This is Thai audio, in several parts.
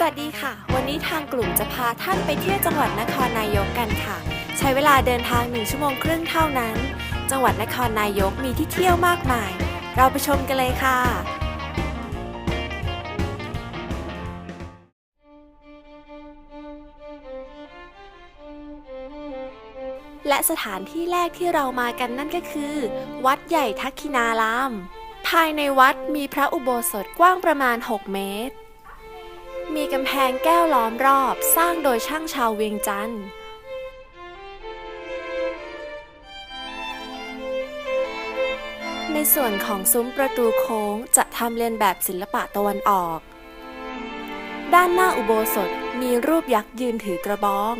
สวัสดีค่ะ วันนี้ทางกลุ่มจะพาท่านไปเที่ยวจังหวัดนครนายกกันค่ะ ใช้เวลาเดินทาง 1 ชั่วโมงครึ่งเท่านั้น จังหวัดนครนายกมีที่เที่ยวมากมาย เราไปชมกันเลยค่ะ และสถานที่แรกที่เรามากันนั่นก็คือ วัดใหญ่ทักคินาราม ภายในวัดมีพระอุโบสถกว้างประมาณ 6 เมตร มีกำแพงแก้วล้อมรอบสร้างโดยช่างชาวเวียงจันทร์ในส่วนของซุ้มประตูโค้งจะทำเลียนแบบศิลปะตะวันออก ด้านหน้าอุโบสถมีรูปยักษ์ยืนถือกระบอง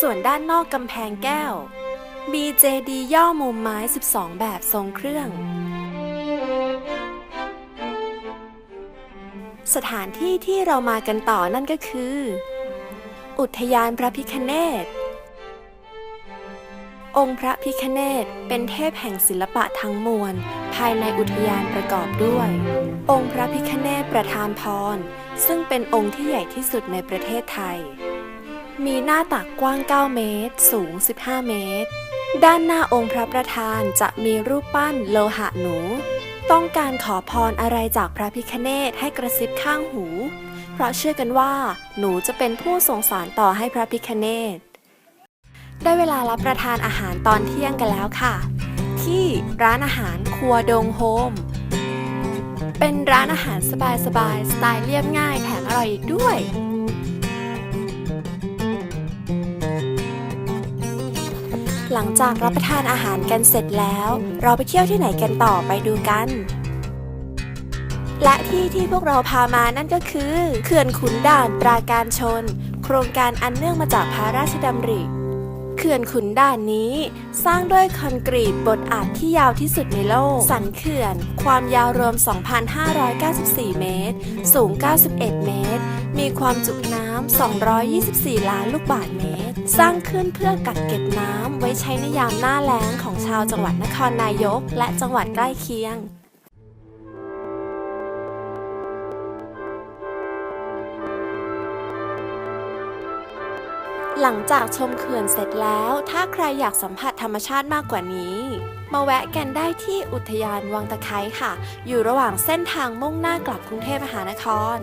ส่วนด้านนอกกำแพงแก้ว มีเจดีย์ย่อมุมไม้ 12 แบบทรงเครื่อง สถานที่ที่เรามากันต่อนั่นก็คือ อุทยานพระพิคเนตองค์พระพิคเนตเป็นเทพแห่งศิลปะทั้งมวล ภายในอุทยานประกอบด้วย องค์พระพิคเนตประธานพร ซึ่งเป็นองค์ที่ใหญ่ที่สุดในประเทศไทย มีหน้าตักกว้าง 9 เมตร สูง 15 เมตร ด้านหน้าองค์พระประธานจะมีรูปปั้นโลหะหนู ต้องการขอพรอะไรจากพระพิคเนตให้กระซิบข้างหู เพราะเชื่อกันว่า หนูจะเป็นผู้ส่งสารต่อให้พระพิคเนตได้เวลารับประทานอาหารตอนเที่ยงกันแล้วค่ะ ที่ร้านอาหารครัวดงโฮม เป็นร้านอาหารสบายๆสไตล์เรียบง่ายแถมอร่อยอีกด้วย ลังจากรับประทานอาหารกันเสร็จแล้ว เราไปเที่ยวที่ไหนกันต่อไปดูกัน และที่ที่พวกเราพามานั่นก็คือเขื่อนขุนด่านปราการชน โครงการอันเนื่องมาจากพระราชดำริเขื่อนขุนด่านนี้ สร้างด้วยคอนกรีตบดอัดที่ยาวที่สุดในโลก สันเขื่อน ความยาวรวม 2,594 เมตร สูง 91 เมตร มีความจุน้ำ 224 ล้านลูกบาศก์เมตร สร้างขึ้นเพื่อกักเก็บน้ำไว้ใช้ในยามหน้าแล้งของชาวจังหวัดนครนายก และจังหวัดใกล้เคียงหลังจากชมเขื่อนเสร็จแล้ว ถ้าใครอยากสัมผัสธรรมชาติมากกว่านี้ มาแวะกันได้ที่อุทยานวังตะไคร้ค่ะ อยู่ระหว่างเส้นทางมุ่งหน้ากลับกรุงเทพมหานคร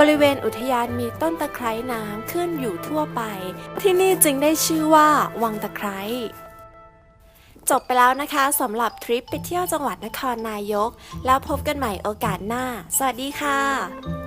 บริเวณอุทยานมีต้นตะไคร้น้ำขึ้นอยู่ทั่วไป ที่นี่จึงได้ชื่อว่าวังตะไคร้จบไปแล้วนะคะสำหรับทริปไปเที่ยวจังหวัดนครนายก แล้วพบกันใหม่โอกาสหน้า สวัสดีค่ะ